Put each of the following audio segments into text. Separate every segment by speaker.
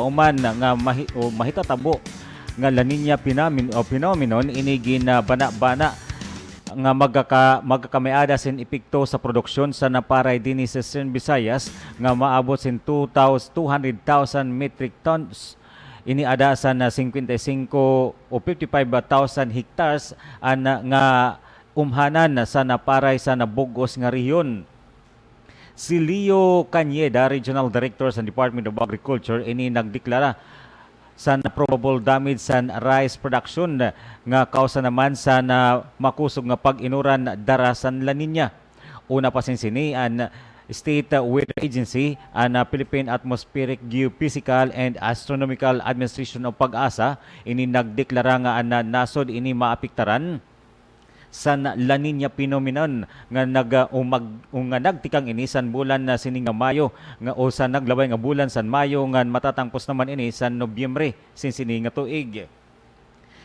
Speaker 1: uman nga mahi, o mahitatabo nga La Nina phenomenon o phenomenon ini ginabana-bana nga magkaka magkakamiada sin epekto sa produksyon sa naparay dinhi sa Eastern Visayas nga maabot sin 2,000 200,000 metric tons. Ini ada sa na 55 o 55,000 hectares ana nga umhanan sa naparay sa nabugos nga rehiyon Si Leo Cañeda, Regional Director sa Department of Agriculture, ini nagdeklara sa na probable damage sa rice production nga kausa naman sa na makusog nga pag-inuran darasan La Nina. Una pa sin sini an State Weather Agency ang Philippine Atmospheric Geophysical and Astronomical Administration o PAG-asa ini nagdeklara nga ang nasod ini maapektaran sa La Nina phenomenon nga nag umag um, nga nagtikang ini san bulan na sini nga Mayo nga o sa naglabay nga bulan san Mayo nga matatangpos naman ini sa Nobyembre sin sini nga tuig.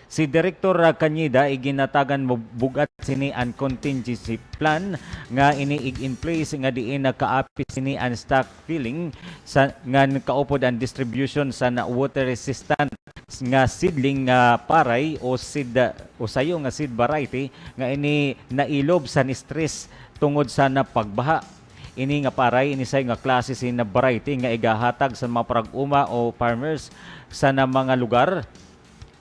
Speaker 1: Si Direktor Kanyida iginatagan bugat sini an contingency plan nga ini ig in place nga diin nagkaapi sini an stock filling sa nga kaupod ang distribution sa na water resistant nga seedling nga paray o seed o sayo nga seed variety nga ini nailob sa ni stress tungod sa napagbaha. Ini nga paray ini say nga klase sin variety nga igahatag sa mga parag-uma o farmers sa na mga lugar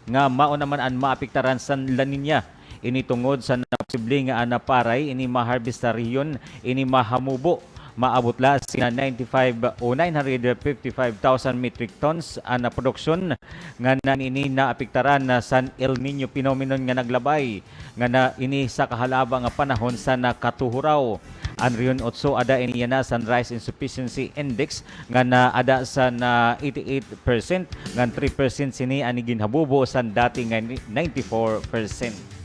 Speaker 1: nga mao naman ang maapektaran sa La Nina ini tungod sa posible nga ana paray ini ma-harvest sa ini mahamubo. Maabot la sina 95 o 955,000 metric tons ana production nga nan ini naapektaran na sa El Nino phenomenon nga naglabay nga na ini sa kahalaba nga panahon sa nakatuhuraw ang riyon otso ada ini na sunrise insufficiency index nga na ada sa na 88% nga 3% sini ani ginhabubo sa dati nga 94%.